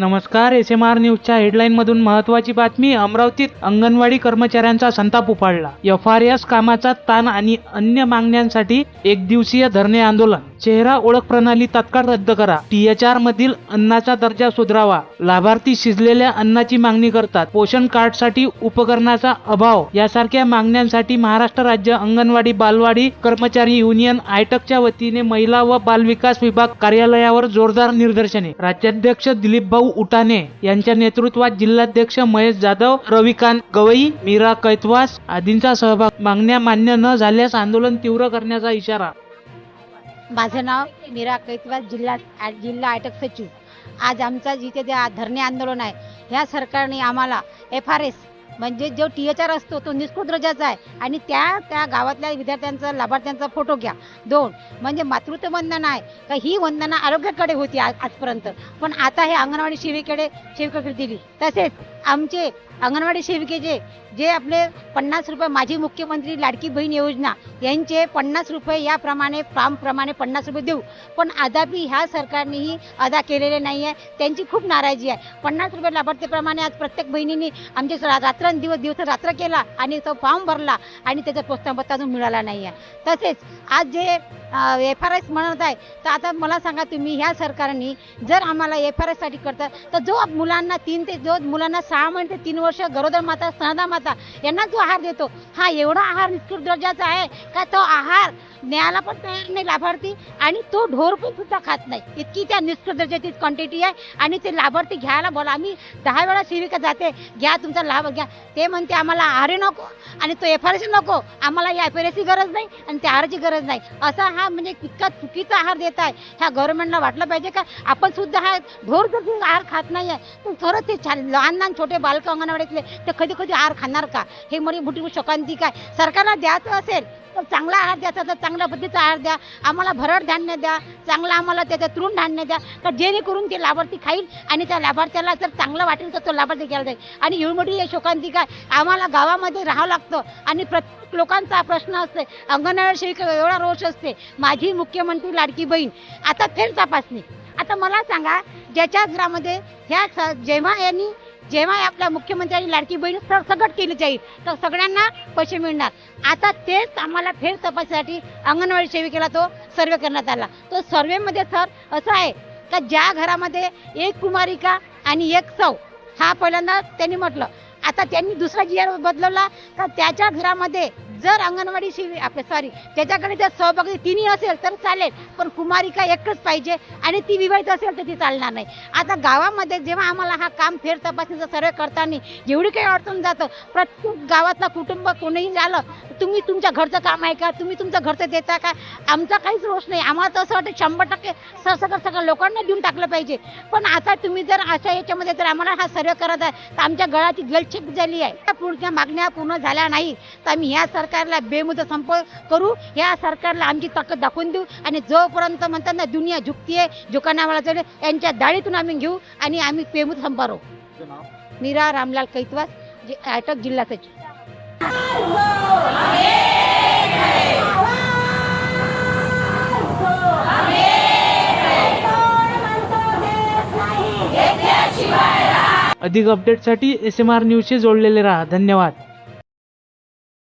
नमस्कार S M R न्यूजच्या हेडलाईनमधून महत्त्वाची बातमी अमरावतीत अंगणवाडी कर्मचाऱ्यांचा संताप उफाळला. एफ आर एस कामाचा ताण आणि अन्य मागण्यांसाठी एक दिवसीय धरणे आंदोलन. चेहरा ओळख प्रणाली तात्काळ रद्द करा. टी एच आर मधील अन्नाचा दर्जा सुधारावा. लाभार्थी शिजलेल्या अन्नाची मागणी करतात. पोषण कार्डसाठी उपकरणाचा अभाव. यासारख्या मागण्यांसाठी महाराष्ट्र राज्य अंगणवाडी बालवाडी कर्मचारी युनियन आयटकच्या वतीने महिला व बालविकास विभाग कार्यालयावर जोरदार निदर्शने. राज्याध्यक्ष दिलीप भाऊ उटाणे यांच्या नेतृत्वात जिल्हाध्यक्ष महेश जाधव रविकांत गवई मीरा कैतवास आदींचा सहभाग. मागण्या मान्य न झाल्यास आंदोलन तीव्र करण्याचा इशारा. माझं नाव मीरा कैतवाल जिल्हा जिल्हा आयटक सचिव. आज आमचा जिथे जे धरणे आंदोलन आहे ह्या सरकारने आम्हाला एफ आर एस म्हणजे जो टी एच आर असतो तो निष्कृत दर्जाचा आहे. आणि त्या त्या गावातल्या विद्यार्थ्यांचा लाभार्थ्यांचा फोटो घ्या दोन. म्हणजे मातृत्व वंदना आहे का ही वंदना आरोग्याकडे होती आज आजपर्यंत. पण आता हे अंगणवाडी सेविकेकडे सेविकाकडे दिली. तसेच आमचे अंगणवाडी सेविकेचे जे आपले पन्नास रुपये माझी मुख्यमंत्री लाडकी बहीण योजना यांचे पन्नास रुपये याप्रमाणे फॉर्मप्रमाणे पन्नास रुपये देऊ. पण अद्यापी ह्या सरकारनेही अदा केलेले नाही आहे त्यांची खूप नाराजी आहे. पन्नास रुपये लाभार्थीप्रमाणे आज प्रत्येक बहिणीने आमचे रात्रंदिवस दिवस रात्र केला आणि तो फॉर्म भरला आणि त्याचा प्रोत्साहनपत्र अजून मिळाला नाही आहे तसेच आज जे एफ आर एस म्हणत आहे तर आता मला सांगा तुम्ही ह्या सरकारने जर आम्हाला एफ आर एससाठी करतात तर जो मुलांना तीन ते जो मुलांना सहा महिने ते तीन वर्ष गरोदर माता स्तनदा माता यांना जो आहार देतो हा एवढा आहार निकृत दर्जाचा आहे का तो आहार न्यायला पण तयार नाही लाभार्थी आणि तो ढोर पण सुद्धा खात नाही. इतकी त्या निष्ठ दर्जाची क्वांटिटी आहे आणि ते लाभार्थी घ्यायला बोला आम्ही दहा वेळा सेविका जाते घ्या तुमचा लाभ घ्या. ते म्हणते आम्हाला आहार नको आणि तो एफ आर एस नको आम्हाला या एफ आर एसची गरज नाही आणि त्या आरची गरज नाही. असा हा म्हणजे इतका चुकीचा आहार देत आहे. ह्या गव्हर्नमेंटला वाटलं पाहिजे का? आपण सुद्धा हा ढोर जर आहार खात नाही आहे तर खरंच ते छान लहान लहान छोटे बालक अंगणवाडीतले ते कधी कधी आहार खाणार का? हे मोठी मोठी शोकांती काय? सरकारला द्यायचं असेल तर चांगला आहार द्यायचा तर चांगल्या पद्धतीचा आहार द्या. आम्हाला भरड धान्य द्या चांगलं आम्हाला त्याचं तृण धान्य द्या. तर जेणेकरून ते लाभार्थी खाईल आणि त्या लाभार्थ्याला जर चांगलं वाटेल तर तो लाभार्थी घ्यायला जाईल. आणि एवढी मोठी शोकांती काय? आम्हाला गावामध्ये राहावं लागतं आणि प्रत्येक लोकांचा प्रश्न असते अंगणवाडी सेविका एवढा रोष असते माझी मुख्यमंत्री लाडकी बहीण. आता फेर तपासणी. आता मला सांगा ज्याच्या घरामध्ये ह्या स- जेव्हा यांनी जेव्हा आपल्या मुख्यमंत्र्यांनी लाडकी बहीण सरसकट केली जाईल तर सगळ्यांना पैसे मिळणार. आता तेच आम्हाला फेर तपासण्यासाठी अंगणवाडी सेविकेला तो सर्वे करण्यात आला. तो सर्वेमध्ये सर असं आहे का ज्या घरामध्ये एक कुमारिका आणि एक सौ हा पहिल्यांदा त्यांनी म्हटलं. आता त्यांनी दुसरा जी आर बदलवला का त्याच्या घरामध्ये जर अंगणवाडी शिवी आपले सॉरी त्याच्याकडे जर सहभागी तिन्ही असेल तर चालेल पण कुमारिका एकच पाहिजे आणि ती विवाहित असेल तर ती चालणार नाही. आता गावामध्ये जेव्हा आम्हाला हा काम फेर तपासणीचा सर्वे करताना जेवढी काही अडचण जातं प्रत्येक गावातला कुटुंब कोणीही झालं तुम्ही तुमच्या घरचं काम आहे का? तुम्ही तुमचं घरचं देता का? आमचा काहीच रोष नाही. आम्हाला तर असं वाटतं शंभर टक्के सरसकट सगळं लोकांना देऊन टाकलं पाहिजे. पण आता तुम्ही जर अशा याच्यामध्ये जर आम्हाला हा सर्वे करत आहे तर आमच्या गळाची गलछेप झाली आहे. त्या पुढच्या मागण्या पूर्ण झाल्या नाही तर आम्ही ह्या सरकारला बेमुदत संप करू या सरकारला आमची ताकद दाखवून देऊ. आणि जोपर्यंत म्हणतात ना दुनिया झुकतीये झुकानावाला चढे यांच्या दाढीतून आम्ही घेऊ आणि आम्ही बेमुदत संपारो. मीरा रामलाल कैतवास जे अटक जिल्हा सचिव. अधिक अपडेटसाठी एस एम आर न्यूजशी जोडलेले राहा. धन्यवाद.